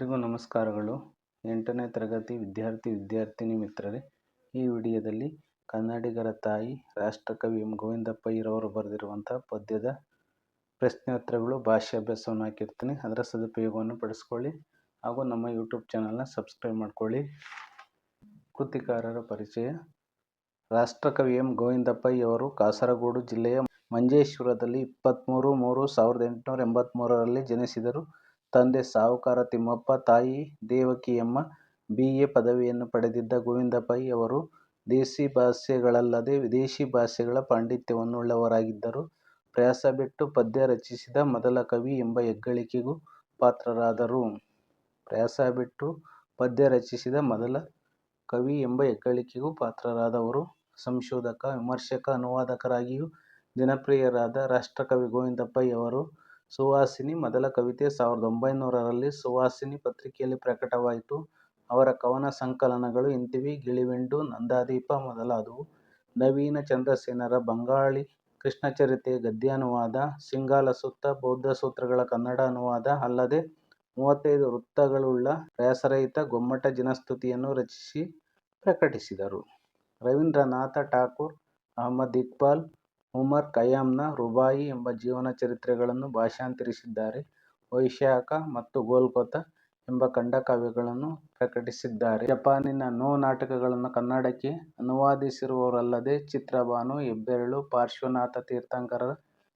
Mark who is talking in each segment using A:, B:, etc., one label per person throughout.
A: ಎಲ್ರಿಗೂ ನಮಸ್ಕಾರಗಳು. ಎಂಟನೇ ತರಗತಿ ವಿದ್ಯಾರ್ಥಿ ವಿದ್ಯಾರ್ಥಿನಿ ಮಿತ್ರರೇ, ಈ ವಿಡಿಯೋದಲ್ಲಿ ಕನ್ನಡಿಗರ ತಾಯಿ ರಾಷ್ಟ್ರಕವಿ ಎಂ. ಗೋವಿಂದಪ್ಪಯ್ಯರವರು ಬರೆದಿರುವಂಥ ಪದ್ಯದ ಪ್ರಶ್ನೋತ್ತರಗಳು ಭಾಷೆ ಅಭ್ಯಾಸವನ್ನು ಹಾಕಿರ್ತೀನಿ. ಅದರ ಸದುಪಯೋಗವನ್ನು ಪಡಿಸ್ಕೊಳ್ಳಿ ಹಾಗೂ ನಮ್ಮ ಯೂಟ್ಯೂಬ್ ಚಾನಲ್ನ ಸಬ್ಸ್ಕ್ರೈಬ್ ಮಾಡಿಕೊಳ್ಳಿ. ಕೃತಿಕಾರರ ಪರಿಚಯ. ರಾಷ್ಟ್ರಕವಿ ಎಂ. ಗೋವಿಂದಪ್ಪಯ್ಯವರು ಕಾಸರಗೋಡು ಜಿಲ್ಲೆಯ ಮಂಜೇಶ್ವರದಲ್ಲಿ ಇಪ್ಪತ್ತ್ಮೂರು ಮೂರು ಸಾವಿರದ ಎಂಟುನೂರ ಎಂಬತ್ತ್ಮೂರರಲ್ಲಿ ಜನಿಸಿದರು. ತಂದೆ ಸಾಹುಕಾರ ತಿಮ್ಮಪ್ಪ, ತಾಯಿ ದೇವಕಿಯಮ್ಮ ಬಿ ಎ ಪದವಿಯನ್ನು ಪಡೆದಿದ್ದ ಗೋವಿಂದ ಪೈ ಅವರು ದೇಸಿ ಭಾಷೆಗಳಲ್ಲದೆ ವಿದೇಶಿ ಭಾಷೆಗಳ ಪಾಂಡಿತ್ಯವನ್ನುಳ್ಳವರಾಗಿದ್ದರು ಪ್ರಯಾಸ ಬಿಟ್ಟು ಪದ್ಯ ರಚಿಸಿದ ಮೊದಲ ಕವಿ ಎಂಬ ಹೆಗ್ಗಳಿಕೆಗೂ ಪಾತ್ರರಾದರು. ಪ್ರಯಾಸ ಬಿಟ್ಟು ಪದ್ಯ ರಚಿಸಿದ ಮೊದಲ ಕವಿ ಎಂಬ ಹೆಗ್ಗಳಿಕೆಗೂ ಪಾತ್ರರಾದವರು ಸಂಶೋಧಕ, ವಿಮರ್ಶಕ, ಅನುವಾದಕರಾಗಿಯೂ ಜನಪ್ರಿಯರಾದ ರಾಷ್ಟ್ರಕವಿ ಗೋವಿಂದ ಪೈ ಅವರು ಸುವಾಸಿನಿ ಮೊದಲ ಕವಿತೆ ಸಾವಿರದ ಒಂಬೈನೂರರಲ್ಲಿ ಸುವಾಸಿನಿ ಪತ್ರಿಕೆಯಲ್ಲಿ ಪ್ರಕಟವಾಯಿತು. ಅವರ ಕವನ ಸಂಕಲನಗಳು ಇಂತಿವಿ. ಗಿಳಿವೆಂಟು ನಂದಾದೀಪ ಮೊದಲಾದವು ನವೀನ ಚಂದ್ರಸೇನರ ಬಂಗಾಳಿ ಕೃಷ್ಣಚರಿತೆಯ ಗದ್ಯಾನುವಾದ, ಸಿಂಗಾಲ ಸುತ್ತ, ಬೌದ್ಧ ಸೂತ್ರಗಳ ಕನ್ನಡ ಅನುವಾದ ಅಲ್ಲದೆ ಮೂವತ್ತೈದು ವೃತ್ತಗಳುಳ್ಳ ವ್ಯಾಸರಹಿತ ಗೊಮ್ಮಟ ಜಿನಸ್ತುತಿಯನ್ನು ರಚಿಸಿ ಪ್ರಕಟಿಸಿದರು. ರವೀಂದ್ರನಾಥ ಠಾಕೂರ್, ಅಹಮದ್ ಇಕ್ಬಾಲ್ ಉಮರ್ ಖಯ್ಯಾಮ್ನ ರುಬಾಯಿ ಎಂಬ ಜೀವನ ಚರಿತ್ರೆಗಳನ್ನು ಭಾಷಾಂತರಿಸಿದ್ದಾರೆ. ವೈಶಾಖ ಮತ್ತು ಗೋಲ್ಕೊತ ಎಂಬ ಖಂಡಕಾವ್ಯಗಳನ್ನು ಪ್ರಕಟಿಸಿದ್ದಾರೆ. ಜಪಾನಿನ ನೋ ನಾಟಕಗಳನ್ನು ಕನ್ನಡಕ್ಕೆ ಅನುವಾದಿಸಿರುವವರಲ್ಲದೆ ಚಿತ್ರಭಾನು, ಹೆಬ್ಬೆರಳು, ಪಾರ್ಶ್ವನಾಥ ತೀರ್ಥಂಕರರ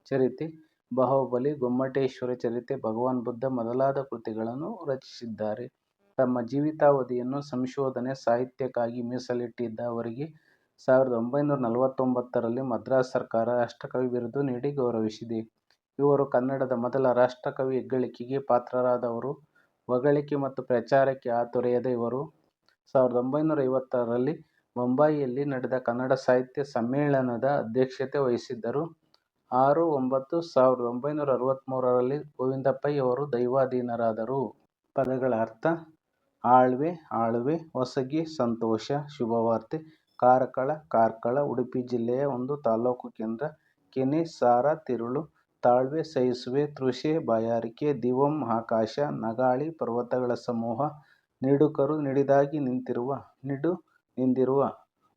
A: ಚರಿತೆ, ಬಾಹುಬಲಿ, ಗೊಮ್ಮಟೇಶ್ವರ ಚರಿತೆ, ಭಗವಾನ್ ಬುದ್ಧ ಮೊದಲಾದ ಕೃತಿಗಳನ್ನು ರಚಿಸಿದ್ದಾರೆ. ತಮ್ಮ ಜೀವಿತಾವಧಿಯನ್ನು ಸಂಶೋಧನೆ, ಸಾಹಿತ್ಯಕ್ಕಾಗಿ ಮೀಸಲಿಟ್ಟಿದ್ದ ಅವರಿಗೆ ಸಾವಿರದ ಒಂಬೈನೂರ ನಲವತ್ತೊಂಬತ್ತರಲ್ಲಿ ಮದ್ರಾಸ್ ಸರ್ಕಾರ ರಾಷ್ಟ್ರಕವಿ ಬಿರುದು ನೀಡಿ ಗೌರವಿಸಿದೆ. ಇವರು ಕನ್ನಡದ ಮೊದಲ ರಾಷ್ಟ್ರಕವಿ ಹೆಗ್ಗಳಿಕೆಗೆ ಪಾತ್ರರಾದವರು. ಹೊಗಳಿಕೆ ಮತ್ತು ಪ್ರಚಾರಕ್ಕೆ ಹಾತೊರೆಯದ ಇವರು. ಸಾವಿರದ ಒಂಬೈನೂರ ಐವತ್ತರಲ್ಲಿ ಬೊಂಬಾಯಿಯಲ್ಲಿ ನಡೆದ ಕನ್ನಡ ಸಾಹಿತ್ಯ ಸಮ್ಮೇಳನದ ಅಧ್ಯಕ್ಷತೆ ವಹಿಸಿದ್ದರು. ಆರು ಒಂಬತ್ತು ಸಾವಿರದ ಒಂಬೈನೂರ ಅರವತ್ತ್ಮೂರರಲ್ಲಿ ಗೋವಿಂದ ಪೈ ಅವರು ದೈವಾಧೀನರಾದರು. ಪದಗಳ ಅರ್ಥ, ಆಳ್ವೆ ಆಳ್ವೆ, ಹೊಸಗಿ, ಸಂತೋಷ, ಶುಭವಾರ್ತೆ ಕಾರ್ಕಳ ಕಾರ್ಕಳ, ಉಡುಪಿ ಜಿಲ್ಲೆಯ ಒಂದು ತಾಲೂಕು ಕೇಂದ್ರ. ಕೆನೆ, ಸಾರ, ತಿರುಳು, ತಾಳ್ವೆ ಸಹಿಸುವೆ ತೃಷೆ, ಬಾಯಾರಿಕೆ, ದಿವಂ, ಆಕಾಶ, ನಗಾಳಿ, ಪರ್ವತಗಳ ಸಮೂಹ, ನಿಡುಕರು ನಿಡಿದಾಗಿ ನಿಂತಿರುವ, ನಿಡು ನಿಂದಿರುವ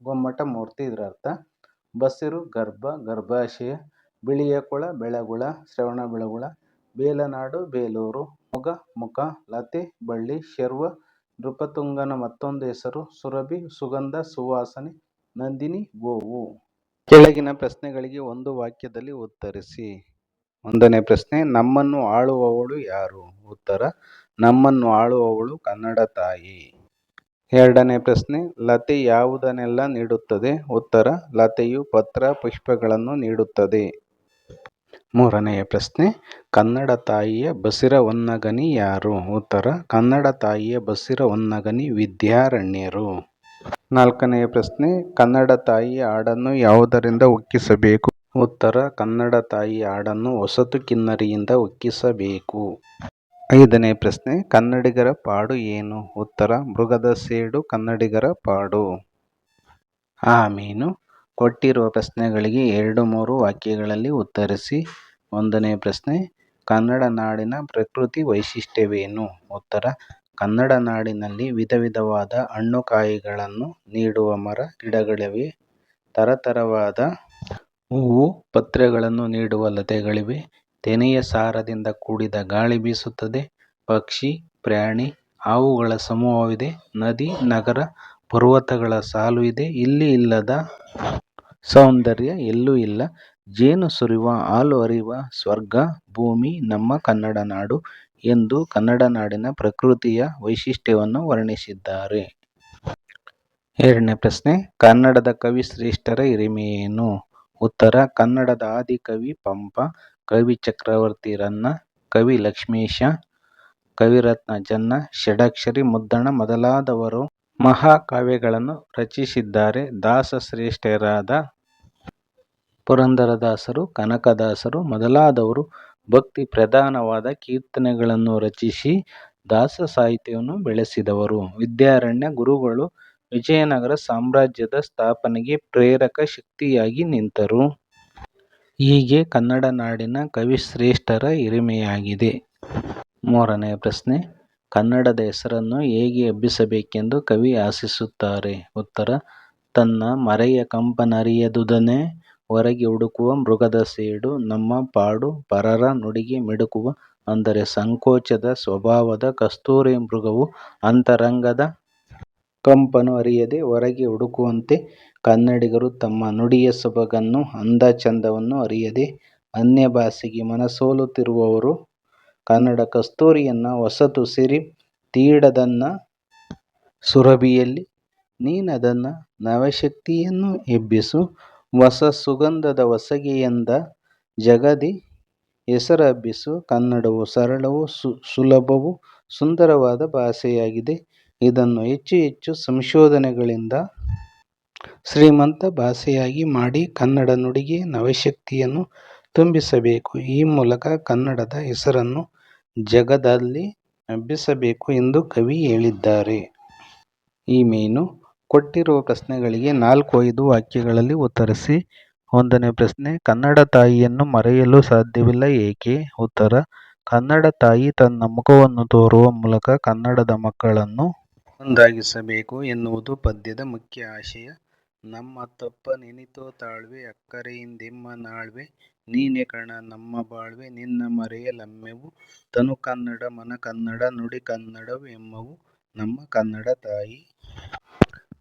A: ಗೊಮ್ಮಟ ಮೂರ್ತಿ ಇದರರ್ಥ. ಬಸಿರು, ಗರ್ಭ, ಗರ್ಭಾಶಯ, ಬಿಳಿಯ ಕೊಳ, ಬೆಳಗುಳ ಶ್ರವಣಬೆಳಗೊಳ ಬೇಲನಾಡು, ಬೇಲೂರು, ಮೊಗ ಮುಖ ಲತೆ, ಬಳ್ಳಿ, ಶರ್ವ ನೃಪತುಂಗನ ಮತ್ತೊಂದು ಹೆಸರು ಸುರಭಿ, ಸುಗಂಧ, ಸುವಾಸನೆ, ನಂದಿನಿ, ಗೋವು. ಕೆಳಗಿನ ಪ್ರಶ್ನೆಗಳಿಗೆ ಒಂದು ವಾಕ್ಯದಲ್ಲಿ ಉತ್ತರಿಸಿ. ಒಂದನೇ ಪ್ರಶ್ನೆ, ನಮ್ಮನ್ನು ಆಳುವವಳು ಯಾರು? ಉತ್ತರ, ನಮ್ಮನ್ನು ಆಳುವವಳು ಕನ್ನಡ ತಾಯಿ. ಎರಡನೇ ಪ್ರಶ್ನೆ, ಲತೆ ಯಾವುದನ್ನೆಲ್ಲ ನೀಡುತ್ತದೆ? ಉತ್ತರ, ಲತೆಯು ಪತ್ರ, ಪುಷ್ಪಗಳನ್ನು ನೀಡುತ್ತದೆ. ಮೂರನೆಯ ಪ್ರಶ್ನೆ, ಕನ್ನಡ ತಾಯಿಯ ಬಸಿರ ಹೊನ್ನಗನಿ ಯಾರು? ಉತ್ತರ, ಕನ್ನಡ ತಾಯಿಯ ಬಸಿರ ಹೊನ್ನಗನಿ ವಿದ್ಯಾರಣ್ಯರು. ನಾಲ್ಕನೆಯ ಪ್ರಶ್ನೆ, ಕನ್ನಡ ತಾಯಿಯ ಹಾಡನ್ನು ಯಾವುದರಿಂದ ಒಕ್ಕಿಸಬೇಕು? ಉತ್ತರ, ಕನ್ನಡ ತಾಯಿಯ ಹಾಡನ್ನು ಹೊಸತು ಕಿನ್ನರಿಯಿಂದ ಒಕ್ಕಿಸಬೇಕು. ಐದನೇ ಪ್ರಶ್ನೆ, ಕನ್ನಡಿಗರ ಪಾಡು ಏನು? ಉತ್ತರ, ಮೃಗದ ಸೇಡು ಕನ್ನಡಿಗರ ಪಾಡು. ಆಮೀನು ಕೊಟ್ಟಿರುವ ಪ್ರಶ್ನೆಗಳಿಗೆ ಎರಡು ಮೂರು ವಾಕ್ಯಗಳಲ್ಲಿ ಉತ್ತರಿಸಿ. ಒಂದನೇ ಪ್ರಶ್ನೆ, ಕನ್ನಡ ನಾಡಿನ ಪ್ರಕೃತಿ ವೈಶಿಷ್ಟ್ಯವೇನು? ಉತ್ತರ, ಕನ್ನಡ ನಾಡಿನಲ್ಲಿ ವಿಧ ವಿಧವಾದ ಹಣ್ಣು ಕಾಯಿಗಳನ್ನು ನೀಡುವ ಮರ, ಗಿಡಗಳಿವೆ. ತರತರವಾದ ಹೂವು, ಪತ್ರೆಗಳನ್ನು ನೀಡುವ ಲತೆಗಳಿವೆ. ತೆನೆಯ ಸಾರದಿಂದ ಕೂಡಿದ ಗಾಳಿ ಬೀಸುತ್ತದೆ. ಪಕ್ಷಿ, ಪ್ರಾಣಿ, ಹಾವುಗಳ ಸಮೂಹವಿದೆ. ನದಿ, ನಗರ, ಪರ್ವತಗಳ ಸಾಲು ಇದೆ. ಇಲ್ಲಿ ಇಲ್ಲದ ಸೌಂದರ್ಯ ಎಲ್ಲೂ ಇಲ್ಲ. ಜೇನು ಸುರಿಯುವ ಹಾಲು ಹರಿಯುವ ಸ್ವರ್ಗ, ಭೂಮಿ, ನಮ್ಮ ಕನ್ನಡ ನಾಡು ಎಂದು ಕನ್ನಡ ನಾಡಿನ ಪ್ರಕೃತಿಯ ವೈಶಿಷ್ಟ್ಯವನ್ನು ವರ್ಣಿಸಿದ್ದಾರೆ. ಎರಡನೇ ಪ್ರಶ್ನೆ, ಕನ್ನಡದ ಕವಿ ಶ್ರೇಷ್ಠರ ಹಿರಿಮೆಯೇನು? ಉತ್ತರ, ಕನ್ನಡದ ಆದಿಕವಿ ಪಂಪ, ಕವಿ ಚಕ್ರವರ್ತಿ ರನ್ನ, ಕವಿ ಲಕ್ಷ್ಮೀಶ ಕವಿರತ್ನ ಜನ್ನ, ಷಡಕ್ಷರಿ ಮುದ್ದಣ ಮೊದಲಾದವರು ಮಹಾಕಾವ್ಯಗಳನ್ನು ರಚಿಸಿದ್ದಾರೆ. ದಾಸ ಶ್ರೇಷ್ಠರಾದ ಪುರಂದರದಾಸರು, ಕನಕದಾಸರು ಮೊದಲಾದವರು ಭಕ್ತಿ ಪ್ರಧಾನವಾದ ಕೀರ್ತನೆಗಳನ್ನು ರಚಿಸಿ ದಾಸ ಸಾಹಿತ್ಯವನ್ನು ಬೆಳೆಸಿದವರು. ವಿದ್ಯಾರಣ್ಯ ಗುರುಗಳು ವಿಜಯನಗರ ಸಾಮ್ರಾಜ್ಯದ ಸ್ಥಾಪನೆಗೆ ಪ್ರೇರಕ ಶಕ್ತಿಯಾಗಿ ನಿಂತರು. ಹೀಗೆ ಕನ್ನಡ ನಾಡಿನ ಕವಿಶ್ರೇಷ್ಠರ ಹಿರಿಮೆಯಾಗಿದೆ. ಮೂರನೆಯ ಪ್ರಶ್ನೆ, ಕನ್ನಡದ ಹೆಸರನ್ನು ಹೇಗೆ ಎಬ್ಬಿಸಬೇಕೆಂದು ಕವಿ ಆಶಿಸುತ್ತಾರೆ? ಉತ್ತರ, ತನ್ನ ಮರೆಯ ಕಂಪನರಿಯದುದನ್ನೇ ಹೊರಗೆ ಹುಡುಕುವ ಮೃಗದ ಸೇಡು, ನಮ್ಮ ಪಾಡು ಪರರ ನುಡಿಗೆ ಮಿಡುಕುವ, ಅಂದರೆ ಸಂಕೋಚದ ಸ್ವಭಾವದ ಕಸ್ತೂರಿ ಮೃಗವು ಅಂತರಂಗದ ಕಂಪನ್ನು ಅರಿಯದೆ ಹೊರಗೆ ಹುಡುಕುವಂತೆ ಕನ್ನಡಿಗರು ತಮ್ಮ ನುಡಿಯ ಸೊಬಗನ್ನು, ಅಂದ ಚಂದವನ್ನು ಅರಿಯದೆ ಅನ್ಯಭಾಷೆಗೆ ಮನಸೋಲುತ್ತಿರುವವರು. ಕನ್ನಡ ಕಸ್ತೂರಿಯನ್ನು ಹೊಸತು ಸಿರಿ, ತೀಡದನ್ನ ಸುರಭಿಯಲ್ಲಿ, ನೀನದನ್ನ ನವಶಕ್ತಿಯನ್ನು ಎಬ್ಬಿಸು. ಹೊಸ ಸುಗಂಧದ ಹೊಸಗೆಯಿಂದ ಜಗದಿ ಹೆಸರಬ್ಬಿಸು ಕನ್ನಡವು ಸರಳವೂ ಸುಲಭವೂ ಸುಂದರವಾದ ಭಾಷೆಯಾಗಿದೆ. ಇದನ್ನು ಹೆಚ್ಚು ಹೆಚ್ಚು ಸಂಶೋಧನೆಗಳಿಂದ ಶ್ರೀಮಂತ ಭಾಷೆಯಾಗಿ ಮಾಡಿ ಕನ್ನಡ ನುಡಿಗೆ ನವಶಕ್ತಿಯನ್ನು ತುಂಬಿಸಬೇಕು. ಈ ಮೂಲಕ ಕನ್ನಡದ ಹೆಸರನ್ನು ಜಗದಲ್ಲಿ ಹಬ್ಬಿಸಬೇಕು ಎಂದು ಕವಿ ಹೇಳಿದ್ದಾರೆ. ಈ ಮೇನು ಕೊಟ್ಟಿರುವ ಪ್ರಶ್ನೆಗಳಿಗೆ ನಾಲ್ಕು ಐದು ವಾಕ್ಯಗಳಲ್ಲಿ ಉತ್ತರಿಸಿ. ಒಂದನೇ ಪ್ರಶ್ನೆ, ಕನ್ನಡ ತಾಯಿಯನ್ನು ಮರೆಯಲು ಸಾಧ್ಯವಿಲ್ಲ ಏಕೆ? ಉತ್ತರ, ಕನ್ನಡ ತಾಯಿ ತನ್ನ ಮುಖವನ್ನು ತೋರುವ ಮೂಲಕ ಕನ್ನಡದ ಮಕ್ಕಳನ್ನು ಒಂದಾಗಿಸಬೇಕು ಎನ್ನುವುದು ಪದ್ಯದ ಮುಖ್ಯ ಆಶಯ. ನಮ್ಮ ತಪ್ಪ ನೆನಿತೋ ತಾಳ್ವೆ, ಅಕ್ಕರೆಯಿಂದೆಮ್ಮ ನಾಳ್ವೆ, ನೀನೆ ಕಣ ನಮ್ಮ ಬಾಳ್ವೆ, ನಿನ್ನ ಮರೆಯಲಮ್ಮೆವು ತನು ಕನ್ನಡ, ಮನ ಕನ್ನಡ, ನುಡಿ ಕನ್ನಡವೆಮ್ಮವು ನಮ್ಮ ಕನ್ನಡ ತಾಯಿ.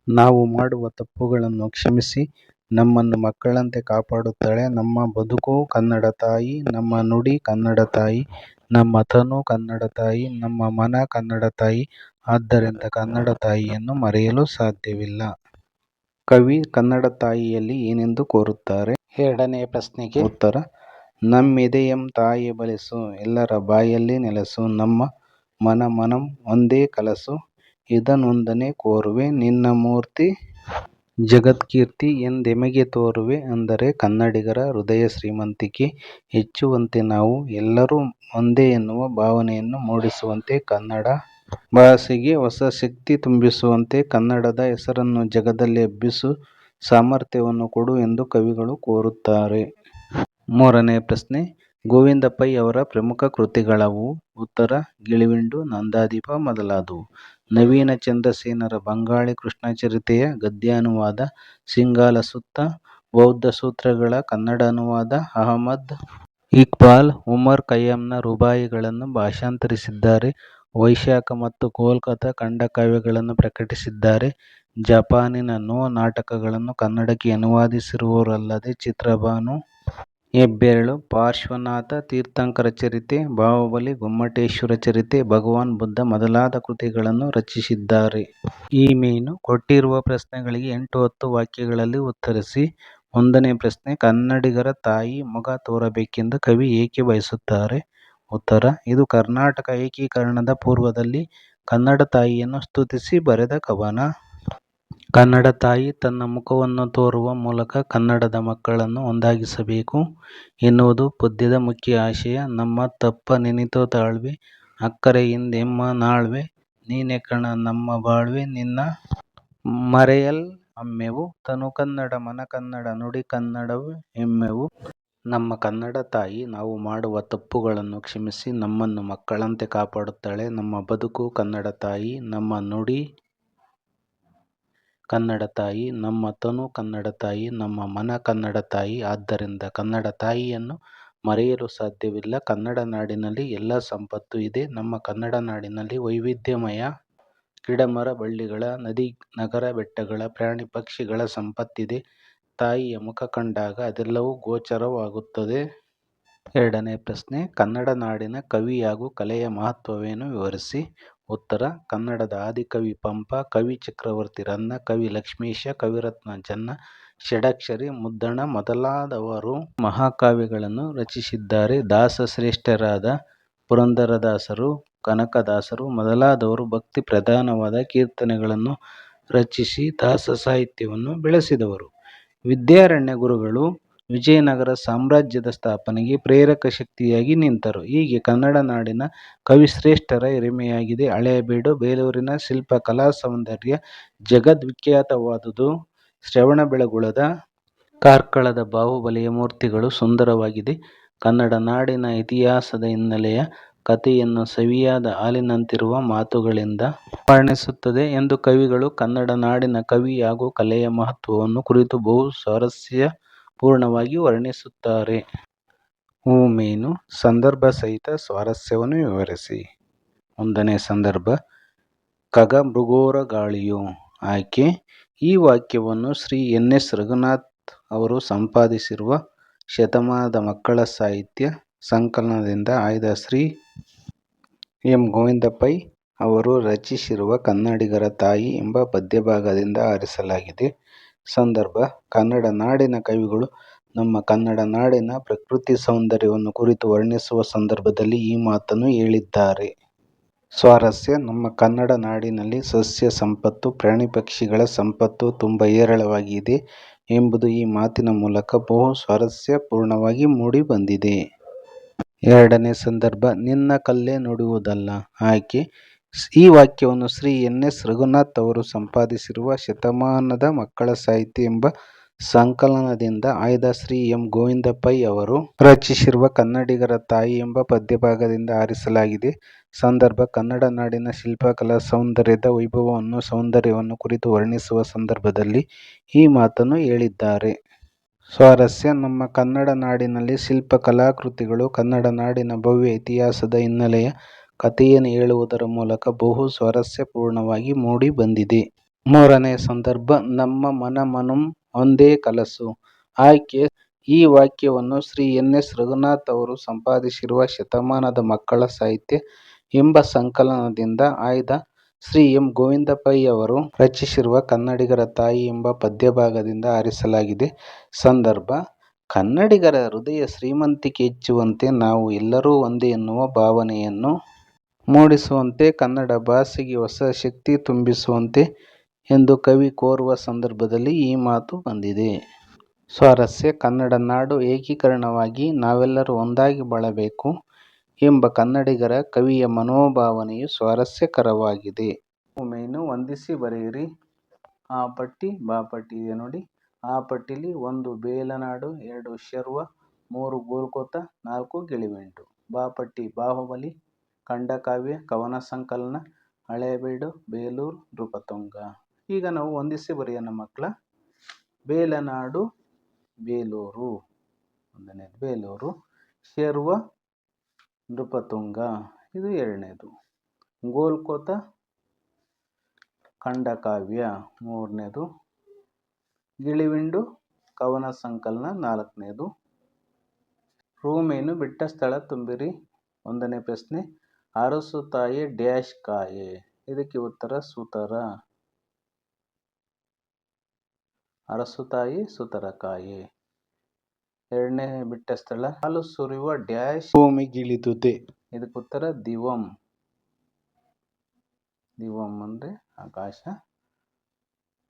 A: ನಾವು ಮಾಡುವ ತಪ್ಪುಗಳನ್ನು ಕ್ಷಮಿಸಿ ನಮ್ಮನ್ನು ಮಕ್ಕಳಂತೆ ಕಾಪಾಡುತ್ತಾಳೆ. ನಮ್ಮ ಬದುಕು ಕನ್ನಡ ತಾಯಿ ನಮ್ಮ ನುಡಿ ಕನ್ನಡ ತಾಯಿ ನಮ್ಮ ತನು ಕನ್ನಡ ತಾಯಿ ನಮ್ಮ ಮನ ಕನ್ನಡ ತಾಯಿ. ಆದ್ದರಿಂದ ಕನ್ನಡ ತಾಯಿಯನ್ನು ಮರೆಯಲು ಸಾಧ್ಯವಿಲ್ಲ. ಕವಿ ಕನ್ನಡ ತಾಯಿಯಲ್ಲಿ ಏನೆಂದು ಕೋರುತ್ತಾರೆ? ಎರಡನೆಯ ಪ್ರಶ್ನೆಗೆ ಉತ್ತರ ನಮ್ಮಿದೆಯಂ ತಾಯಿ ಬಳಸು ಎಲ್ಲರ ಬಾಯಲ್ಲಿ ನೆಲೆಸು ನಮ್ಮ ಮನ ಮನಂ ಒಂದೇ ಕಲಸು ಇದನ್ನೊಂದನೆ ಕೋರುವೆ. ನಿನ್ನ ಮೂರ್ತಿ ಜಗತ್ಕೀರ್ತಿ ಎಂದೆಮಗೆ ತೋರುವೆ ಅಂದರೆ ಕನ್ನಡಿಗರ ಹೃದಯ ಶ್ರೀಮಂತಿಕೆ. ಹೆಚ್ಚುವಂತೆ ನಾವು ಎಲ್ಲರೂ ಒಂದೇ ಎನ್ನುವ ಭಾವನೆಯನ್ನು ಮೂಡಿಸುವಂತೆ ಕನ್ನಡ ಭಾಷೆಗೆ ಹೊಸ ಶಕ್ತಿ ತುಂಬಿಸುವಂತೆ ಕನ್ನಡದ ಹೆಸರನ್ನು ಜಗದಲ್ಲಿ ಎಬ್ಬಿಸು ಸಾಮರ್ಥ್ಯವನ್ನು ಕೊಡು ಎಂದು ಕವಿಗಳು ಕೋರುತ್ತಾರೆ. ಮೂರನೇ ಪ್ರಶ್ನೆ ಗೋವಿಂದ ಪೈ ಅವರ ಪ್ರಮುಖ ಕೃತಿಗಳವು ಉತ್ತರ, ಗಿಳಿವಿಂಡು, ನಂದಾದೀಪ ಮೊದಲಾದವು. ನವೀನ ಚಂದ್ರಸೇನರ ಬಂಗಾಳಿ ಕೃಷ್ಣಚರಿತೆಯ ಗದ್ಯಾನುವಾದ ಸಿಂಗಾಲ ಸುತ್ತ, ಬೌದ್ಧ ಸೂತ್ರಗಳ ಕನ್ನಡ ಅನುವಾದ, ಅಹಮದ್ ಇಕ್ಬಾಲ್, ಉಮರ್ ಕಯ್ಯಂನ ರುಬಾಯಿಗಳನ್ನು ಭಾಷಾಂತರಿಸಿದ್ದಾರೆ, ವೈಶಾಖ ಮತ್ತು ಕೋಲ್ಕತಾ ಖಂಡಕಾವ್ಯಗಳನ್ನು ಪ್ರಕಟಿಸಿದ್ದಾರೆ, ಜಪಾನಿನ ನೋ ನಾಟಕಗಳನ್ನು ಕನ್ನಡಕ್ಕೆ ಅನುವಾದಿಸಿರುವವರಲ್ಲದೆ ಚಿತ್ರಭಾನು ಹೆಬ್ಬೆರಳು, ಪಾರ್ಶ್ವನಾಥ ತೀರ್ಥಂಕರ ಚರಿತೆ, ಬಾಹುಬಲಿ, ಗೊಮ್ಮಟೇಶ್ವರ ಚರಿತೆ, ಭಗವಾನ್ ಬುದ್ಧ ಮೊದಲಾದ ಕೃತಿಗಳನ್ನು ರಚಿಸಿದ್ದಾರೆ. ಈ ಮೀನು ಕೊಟ್ಟಿರುವ ಪ್ರಶ್ನೆಗಳಿಗೆ ಎಂಟು ಹತ್ತು ವಾಕ್ಯಗಳಲ್ಲಿ ಉತ್ತರಿಸಿ, ಒಂದನೇ ಪ್ರಶ್ನೆ, ಕನ್ನಡಿಗರ ತಾಯಿ ಮೊಗ ತೋರಬೇಕೆಂದು ಕವಿ ಏಕೆ ಬಯಸುತ್ತಾರೆ? ಉತ್ತರ, ಇದು ಕರ್ನಾಟಕ ಏಕೀಕರಣದ ಪೂರ್ವದಲ್ಲಿ ಕನ್ನಡ ತಾಯಿಯನ್ನು ಸ್ತುತಿಸಿ ಬರೆದ ಕವನ. ಕನ್ನಡ ತಾಯಿ ತನ್ನ ಮುಖವನ್ನು ತೋರುವ ಮೂಲಕ ಕನ್ನಡದ ಮಕ್ಕಳನ್ನು ಒಂದಾಗಿಸಬೇಕು ಎನ್ನುವುದು ಪದ್ಯದ ಮುಖ್ಯ ಆಶಯ. ನಮ್ಮ ತಪ್ಪ ನೆನಿತೋ ತಾಳ್ವೆ ಅಕ್ಕರೆಯಿಂದೆಮ್ಮ ನಾಳ್ವೆ, ನೀನೆ ಕಣ ನಮ್ಮ ಬಾಳ್ವೆ, ನಿನ್ನ ಮರೆಯಲ್ ಅಮ್ಮೆವು, ತನು ಕನ್ನಡ, ಮನ ಕನ್ನಡ, ನುಡಿ ಕನ್ನಡವೆಮ್ಮೆವು ನಮ್ಮ ಕನ್ನಡ ತಾಯಿ ನಾವು ಮಾಡುವ ತಪ್ಪುಗಳನ್ನು ಕ್ಷಮಿಸಿ, ನಮ್ಮನ್ನು ಮಕ್ಕಳಂತೆ ಕಾಪಾಡುತ್ತಾಳೆ. ನಮ್ಮ ಬದುಕು ಕನ್ನಡ ತಾಯಿ, ನಮ್ಮ ನುಡಿ ಕನ್ನಡ ತಾಯಿ, ನಮ್ಮ ತನು ಕನ್ನಡ ತಾಯಿ, ನಮ್ಮ ಮನ ಕನ್ನಡ ತಾಯಿ. ಆದ್ದರಿಂದ ಕನ್ನಡ ತಾಯಿಯನ್ನು ಮರೆಯಲು ಸಾಧ್ಯವಿಲ್ಲ. ಕನ್ನಡ ನಾಡಿನಲ್ಲಿ ಎಲ್ಲ ಸಂಪತ್ತು ಇದೆ. ನಮ್ಮ ಕನ್ನಡ ನಾಡಿನಲ್ಲಿ ವೈವಿಧ್ಯಮಯ ಗಿಡಮರ, ಬಳ್ಳಿಗಳ, ನದಿ, ನಗರ ಬೆಟ್ಟಗಳ, ಪ್ರಾಣಿ ಪಕ್ಷಿಗಳ ಸಂಪತ್ತಿದೆ. ತಾಯಿಯ ಮುಖ ಕಂಡಾಗ ಅದೆಲ್ಲವೂ ಗೋಚರವಾಗುತ್ತದೆ. ಎರಡನೇ ಪ್ರಶ್ನೆ, ಕನ್ನಡ ನಾಡಿನ ಕವಿ ಹಾಗೂ ಕಲೆಯ ಮಹತ್ವವೇನು? ವಿವರಿಸಿ. ಉತ್ತರ, ಕನ್ನಡದ ಆದಿಕವಿ ಪಂಪ, ಕವಿ ಚಕ್ರವರ್ತಿ ರನ್ನ, ಕವಿ ಲಕ್ಷ್ಮೀಶ ಕವಿರತ್ನ ಜನ್ನ, ಷಡಕ್ಷರಿ ಮುದ್ದಣ ಮೊದಲಾದವರು ಮಹಾಕಾವ್ಯಗಳನ್ನು ರಚಿಸಿದ್ದಾರೆ. ದಾಸಶ್ರೇಷ್ಠರಾದ ಪುರಂದರದಾಸರು, ಕನಕದಾಸರು ಮೊದಲಾದವರು ಭಕ್ತಿ ಪ್ರಧಾನವಾದ ಕೀರ್ತನೆಗಳನ್ನು ರಚಿಸಿ ದಾಸ ಸಾಹಿತ್ಯವನ್ನು ಬೆಳೆಸಿದವರು. ವಿದ್ಯಾರಣ್ಯ ಗುರುಗಳು ವಿಜಯನಗರ ಸಾಮ್ರಾಜ್ಯದ ಸ್ಥಾಪನೆಗೆ ಪ್ರೇರಕ ಶಕ್ತಿಯಾಗಿ ನಿಂತರು. ಹೀಗೆ ಕನ್ನಡ ನಾಡಿನ ಕವಿಶ್ರೇಷ್ಠರ ಹಿರಿಮೆಯಾಗಿದೆ ಹಳೇಬೀಡು ಬೇಲೂರಿನ ಶಿಲ್ಪ ಕಲಾ ಸೌಂದರ್ಯ, ಜಗದ್ವಿಖ್ಯಾತವಾದುದು ಶ್ರವಣಬೆಳಗೊಳದ ಕಾರ್ಕಳದ ಬಾಹುಬಲಿಯ ಮೂರ್ತಿಗಳು ಸುಂದರವಾಗಿದೆ. ಕನ್ನಡ ನಾಡಿನ ಇತಿಹಾಸದ ಹಿನ್ನೆಲೆಯ ಕಥೆಯನ್ನು ಸವಿಯಾದ ಹಾಲಿನಂತಿರುವ ಮಾತುಗಳಿಂದ ವರ್ಣಿಸುತ್ತದೆ ಎಂದು ಕವಿಗಳು ಕನ್ನಡ ನಾಡಿನ ಕವಿ ಹಾಗೂ ಕಲೆಯ ಮಹತ್ವವನ್ನು ಕುರಿತು ಬಹು ಸ್ವಾರಸ್ಯಪೂರ್ಣವಾಗಿ ವರ್ಣಿಸುತ್ತಾರೆ. ಹೂಮೀನು ಸಂದರ್ಭ ಸಹಿತ ಸ್ವಾರಸ್ಯವನ್ನು ವಿವರಿಸಿ. ಒಂದನೇ ಸಂದರ್ಭ ಖಗಮೃಗೋರ ಗಾಳಿಯು. ಆಯ್ಕೆ ಈ ವಾಕ್ಯವನ್ನು ಶ್ರೀ ಎನ್. ಎಸ್. ರಘುನಾಥ್ ಅವರು ಸಂಪಾದಿಸಿರುವ ಶತಮಾನದ ಮಕ್ಕಳ ಸಾಹಿತ್ಯ ಸಂಕಲನದಿಂದ ಆಯ್ದ ಶ್ರೀ ಎಂ. ಗೋವಿಂದ ಅವರು ರಚಿಸಿರುವ ಕನ್ನಡಿಗರ ತಾಯಿ ಎಂಬ ಪದ್ಯಭಾಗದಿಂದ ಆರಿಸಲಾಗಿದೆ. ಸಂದರ್ಭ ಕನ್ನಡ ನಾಡಿನ ಕವಿಗಳು ನಮ್ಮ ಕನ್ನಡ ನಾಡಿನ ಪ್ರಕೃತಿ ಸೌಂದರ್ಯವನ್ನು ಕುರಿತು ವರ್ಣಿಸುವ ಸಂದರ್ಭದಲ್ಲಿ ಈ ಮಾತನ್ನು ಹೇಳಿದ್ದಾರೆ. ಸ್ವಾರಸ್ಯ ನಮ್ಮ ಕನ್ನಡ ನಾಡಿನಲ್ಲಿ ಸಸ್ಯ ಸಂಪತ್ತು, ಪ್ರಾಣಿ ಪಕ್ಷಿಗಳ ಸಂಪತ್ತು ತುಂಬ ಹೇರಳವಾಗಿದೆ ಎಂಬುದು ಈ ಮಾತಿನ ಮೂಲಕ ಬಹು ಸ್ವಾರಸ್ಯಪೂರ್ಣವಾಗಿ ಮೂಡಿ ಬಂದಿದೆ. ಎರಡನೇ ಸಂದರ್ಭ ನಿನ್ನ ಕಲ್ಲೇ ನುಡಿಯುವುದಲ್ಲ. ಆಯ್ಕೆ ಈ ವಾಕ್ಯವನ್ನು ಶ್ರೀ ಎನ್. ಎಸ್. ರಘುನಾಥ್ ಅವರು ಸಂಪಾದಿಸಿರುವ ಶತಮಾನದ ಮಕ್ಕಳ ಸಾಹಿತ್ಯ ಎಂಬ ಸಂಕಲನದಿಂದ ಆಯ್ದ ಶ್ರೀ ಎಂ. ಗೋವಿಂದ ಪೈ ಅವರು ರಚಿಸಿರುವ ಕನ್ನಡಿಗರ ತಾಯಿ ಎಂಬ ಪದ್ಯಭಾಗದಿಂದ ಆರಿಸಲಾಗಿದೆ. ಸಂದರ್ಭ ಕನ್ನಡ ನಾಡಿನ ಶಿಲ್ಪಕಲಾ ಸೌಂದರ್ಯದ ವೈಭವವನ್ನು, ಸೌಂದರ್ಯವನ್ನು ಕುರಿತು ವರ್ಣಿಸುವ ಸಂದರ್ಭದಲ್ಲಿ ಈ ಮಾತನ್ನು ಹೇಳಿದ್ದಾರೆ. ಸ್ವಾರಸ್ಯ ನಮ್ಮ ಕನ್ನಡ ನಾಡಿನಲ್ಲಿ ಶಿಲ್ಪ ಕಲಾಕೃತಿಗಳು ಕನ್ನಡ ನಾಡಿನ ಭವ್ಯ ಇತಿಹಾಸದ ಹಿನ್ನೆಲೆಯ ಕಥೆಯನ್ನು ಹೇಳುವುದರ ಮೂಲಕ ಬಹು ಸ್ವಾರಸ್ಯಪೂರ್ಣವಾಗಿ ಮೂಡಿ ಬಂದಿದೆ. ಮೂರನೇ ಸಂದರ್ಭ ನಮ್ಮ ಮನ ಮನಂ ಒಂದೇ ಕಲಸು. ಆಯ್ಕೆ ಈ ವಾಕ್ಯವನ್ನು ಶ್ರೀ ಎನ್. ಎಸ್. ರಘುನಾಥ್ ಅವರು ಸಂಪಾದಿಸಿರುವ ಶತಮಾನದ ಮಕ್ಕಳ ಸಾಹಿತ್ಯ ಎಂಬ ಸಂಕಲನದಿಂದ ಆಯ್ದ ಶ್ರೀ ಎಂ. ಗೋವಿಂದ ಪೈ ಅವರು ರಚಿಸಿರುವ ಕನ್ನಡಿಗರ ತಾಯಿ ಎಂಬ ಪದ್ಯಭಾಗದಿಂದ ಆರಿಸಲಾಗಿದೆ. ಸಂದರ್ಭ ಕನ್ನಡಿಗರ ಹೃದಯ ಶ್ರೀಮಂತಿಕೆ ಹೆಚ್ಚುವಂತೆ, ನಾವು ಎಲ್ಲರೂ ಒಂದೇ ಎನ್ನುವ ಭಾವನೆಯನ್ನು ಮೂಡಿಸುವಂತೆ, ಕನ್ನಡ ಭಾಷೆಗೆ ಹೊಸ ಶಕ್ತಿ ತುಂಬಿಸುವಂತೆ ಎಂದು ಕವಿ ಕೋರುವ ಸಂದರ್ಭದಲ್ಲಿ ಈ ಮಾತು ಬಂದಿದೆ. ಸ್ವಾರಸ್ಯ ಕನ್ನಡ ನಾಡು ಏಕೀಕರಣವಾಗಿ ನಾವೆಲ್ಲರೂ ಒಂದಾಗಿ ಬಾಳಬೇಕು ಎಂಬ ಕನ್ನಡಿಗರ ಕವಿಯ ಮನೋಭಾವನೆಯು ಸ್ವಾರಸ್ಯಕರವಾಗಿದೆ. ಒಮ್ಮೆಯನ್ನು ವಂದಿಸಿ ಬರೆಯಿರಿ. ಆ ಪಟ್ಟಿ ಬಾ ಪಟ್ಟಿ ಇದೆ ನೋಡಿ. ಆ ಪಟ್ಟಿಲಿ ಒಂದು ಬೇಲನಾಡು, ಎರಡು ಶರ್ವ, ಮೂರು ಗೋಲ್ಕೋತ ನಾಲ್ಕು ಗಿಳಿವೆಂಟು ಪಟ್ಟಿ ಬಾಹುಬಲಿ, ಖಂಡಕಾವ್ಯ, ಕವನ ಸಂಕಲನ, ಹಳೇಬೀಡು, ಬೇಲೂರು, ನೃಪತುಂಗ. ಈಗ ನಾವು ಹೊಂದಿಸಿ ಬರೆಯೋಣ ಮಕ್ಕಳ. ಬೇಲನಾಡು ಬೇಲೂರು ಒಂದನೇದು ಬೇಲೂರು, ಶರ್ವ ನೃಪತುಂಗ ಇದು ಎರಡನೇದು, ಗೋಲ್ಕೋತ ಖಂಡಕಾವ್ಯ ಮೂರನೇದು, ಗಿಳಿವಿಂಡು ಕವನ ಸಂಕಲನ ನಾಲ್ಕನೇದು. ರೂಮೇನು ಬಿಟ್ಟ ಸ್ಥಳ ತುಂಬಿರಿ. ಒಂದನೇ ಪ್ರಶ್ನೆ ಅರಸುತಾಯಿ ಡ್ಯಾಶ್ ಕಾಯಿ ಇದಕ್ಕೆ ಉತ್ತರ ಸುತರ. ಅರಸು ತಾಯಿ ಸುತರ ಕಾಯಿ ಎರಡನೇ ಬಿಟ್ಟ ಸ್ಥಳ ಹಾಲು ಸುರಿಯುವ ಡ್ಯಾಶ್ ಭೂಮಿಗಿಳಿದುದೆ. ಇದಕ್ಕೆ ಉತ್ತರ ದಿವಂ. ದಿವಂ ಅಂದರೆ ಆಕಾಶ.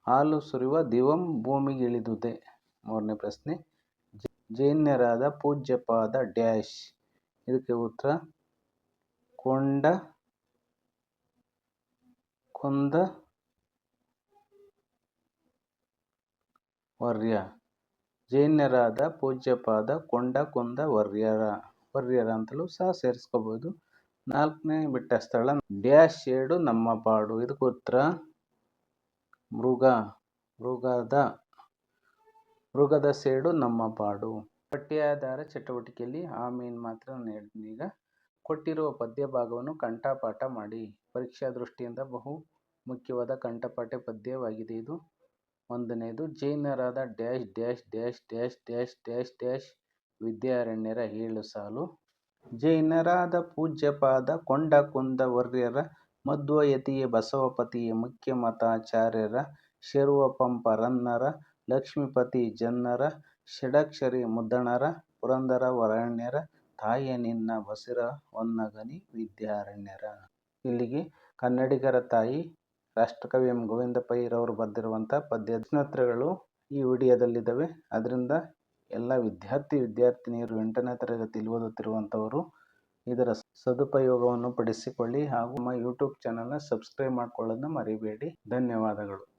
A: ಹಾಲು ಸುರಿಯುವ ದಿವಂ ಭೂಮಿಗಿಳಿದುದೆ. ಮೂರನೇ ಪ್ರಶ್ನೆ ಜೈನ್ಯರಾದ ಪೂಜ್ಯಪಾದ ಡ್ಯಾಶ್. ಇದಕ್ಕೆ ಉತ್ತರ ಕೊಂಡ, ಕೊಂದ, ವರ್ಯ. ಜೈನ್ಯರಾದ ಪೂಜ್ಯಪಾದ ಕೊಂಡ, ಕೊಂದ, ವರ್ಯರ ವರ್ಯರ ಅಂತಲೂ ಸಹ ಸೇರಿಸ್ಕೋಬಹುದು. ನಾಲ್ಕನೇ ಬಿಟ್ಟ ಸ್ಥಳ, ಡ್ಯಾಶ್ ಏಡು ನಮ್ಮ ಪಾಡು. ಇದಕ್ಕೆ ಉತ್ತರ, ಮೃಗ ಮೃಗದ ಮೃಗದ ಸೇಡು, ನಮ್ಮ ಪಾಡು. ಪಠ್ಯಾಧಾರ ಚಟುವಟಿಕೆಯಲ್ಲಿ ಆಮೇನ್ ಮಾತ್ರ ನಾನು ಈಗ. ಕೊಟ್ಟಿರುವ ಪದ್ಯ ಭಾಗವನ್ನು ಕಂಠಪಾಠ ಮಾಡಿ. ಪರೀಕ್ಷಾ ದೃಷ್ಟಿಯಿಂದ ಬಹು ಮುಖ್ಯವಾದ ಕಂಠಪಾಠ ಪದ್ಯವಾಗಿದೆ ಇದು. ಒಂದನೇದು ಜೈನರಾದ dash dash dash dash dash dash dash, ವಿದ್ಯಾರಣ್ಯರ ಏಳು ಸಾಲು. ಜೈನರಾದ ಪೂಜ್ಯಪಾದ ಕೊಂಡ ಕುಂದ ವರ್ಯರ, ಮಧ್ವಯತಿಯ ಬಸವಪತಿಯ ಮುಖ್ಯ ಮತಾಚಾರ್ಯರ ಶಿರುವ ರನ್ನರ ಲಕ್ಷ್ಮೀಪತಿ ಜನ್ನರ, ಷಡಕ್ಷರಿ ಮುದ್ದಣರ ಪುರಂದರ ವರೇಣ್ಯರ ತಾಯೆ ನಿನ್ನ ಬಸಿರವನ್ನಗನಿ ವಿದ್ಯಾರಣ್ಯರ. ಇಲ್ಲಿಗೆ ಕನ್ನಡಿಗರ ತಾಯಿ ರಾಷ್ಟ್ರಕವಿ ಎಂ. ಗೋವಿಂದ ಪೈರವರು ಬರೆದಿರುವಂಥ ಪದ್ಯ ಈ ವಿಡಿಯೋದಲ್ಲಿದ್ದಾವೆ. ಅದರಿಂದ ಎಲ್ಲ ವಿದ್ಯಾರ್ಥಿ ವಿದ್ಯಾರ್ಥಿನಿಯರು ಎಂಟನೇ ತರಗತಿಯಲ್ಲಿ ಓದುತ್ತಿರುವಂಥವರು ಇದರ ಸದುಪಯೋಗವನ್ನು ಪಡಿಸಿಕೊಳ್ಳಿ ಹಾಗೂ ನಮ್ಮ ಯೂಟ್ಯೂಬ್ ಚಾನಲ್ನ ಸಬ್ಸ್ಕ್ರೈಬ್ ಮಾಡ್ಕೊಳ್ಳೋದನ್ನ ಮರಿಬೇಡಿ. ಧನ್ಯವಾದಗಳು.